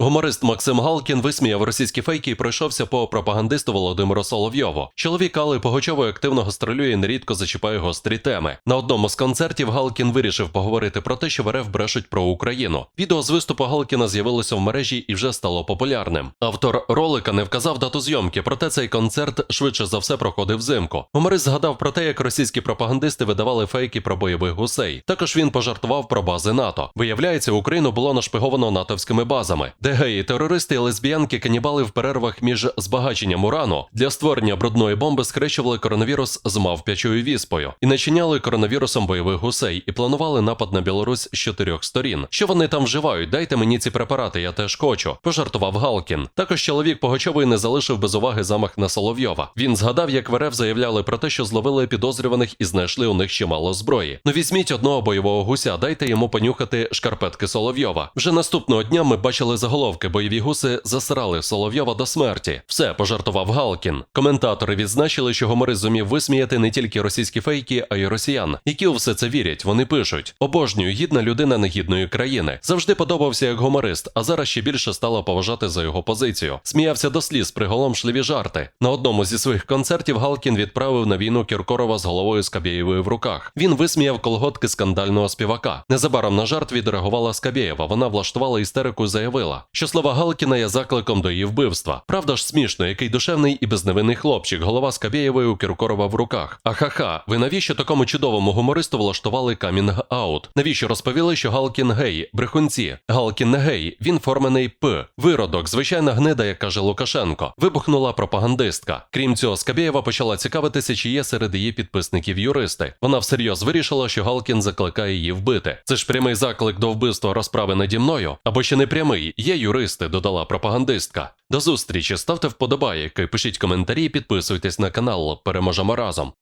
Гуморист Максим Галкін висміяв російські фейки і пройшовся по пропагандисту Володимиру Соловйову. Чоловік Алли Погочової активно гастролює і нерідко зачіпає гострі теми. На одному з концертів Галкін вирішив поговорити про те, що в РФ брешуть про Україну. Відео з виступу Галкіна з'явилося в мережі і вже стало популярним. Автор ролика не вказав дату зйомки, проте цей концерт швидше за все проходив взимку. Гуморист згадав про те, як російські пропагандисти видавали фейки про бойових гусей. Також він пожартував про бази НАТО. Виявляється, Україну було нашпиговано натовськими базами, де геї, терористи лесбіянки канібали в перервах між збагаченням урану для створення брудної бомби скрещували коронавірус з мавпячою віспою і начиняли коронавірусом бойових гусей і планували напад на Білорусь з чотирьох сторін. Що вони там вживають? Дайте мені ці препарати, я теж хочу. Пожартував Галкін. Також чоловік Погочовий не залишив без уваги замах на Соловйова. Він згадав, як в РФ заявляли про те, що зловили підозрюваних і знайшли у них чимало зброї. Ну візьміть одного бойового гуся, дайте йому понюхати шкарпетки Соловйова. Вже наступного дня ми бачили заголовки. Бойові гуси засрали Соловйова до смерті. Все пожартував Галкін. Коментатори відзначили, що гуморист зумів висміяти не тільки російські фейки, а й росіян, які у все це вірять. Вони пишуть: обожнюю гідна людина негідної країни. Завжди подобався як гуморист, а зараз ще більше стало поважати за його позицію. Сміявся до сліз, приголомшливі жарти. На одному зі своїх концертів Галкін відправив на війну Кіркорова з головою Скабєєвою в руках. Він висміяв колготки скандального співака. Незабаром на жарт відреагувала Скабєєва. Вона влаштувала істерику і заявила, що слова Галкіна є закликом до її вбивства. Правда ж смішно, який душевний і безневинний хлопчик, голова Скабєєвої у Кіркорова в руках. Ахаха, ви навіщо такому чудовому гумористу влаштували камінг-аут? Навіщо розповіли, що Галкін гей, брехунці? Галкін не гей, він формений П. Виродок, звичайна гнида, як каже Лукашенко. Вибухнула пропагандистка. Крім цього, Скабєєва почала цікавитися, чи є серед її підписників юристи. Вона всерйоз вирішила, що Галкін закликає її вбити. Це ж прямий заклик до вбивства розправи наді мною, або ще не прямий. Є юристи, додала пропагандистка. До зустрічі, ставте вподобайки, пишіть коментарі, підписуйтесь на канал. Переможемо разом.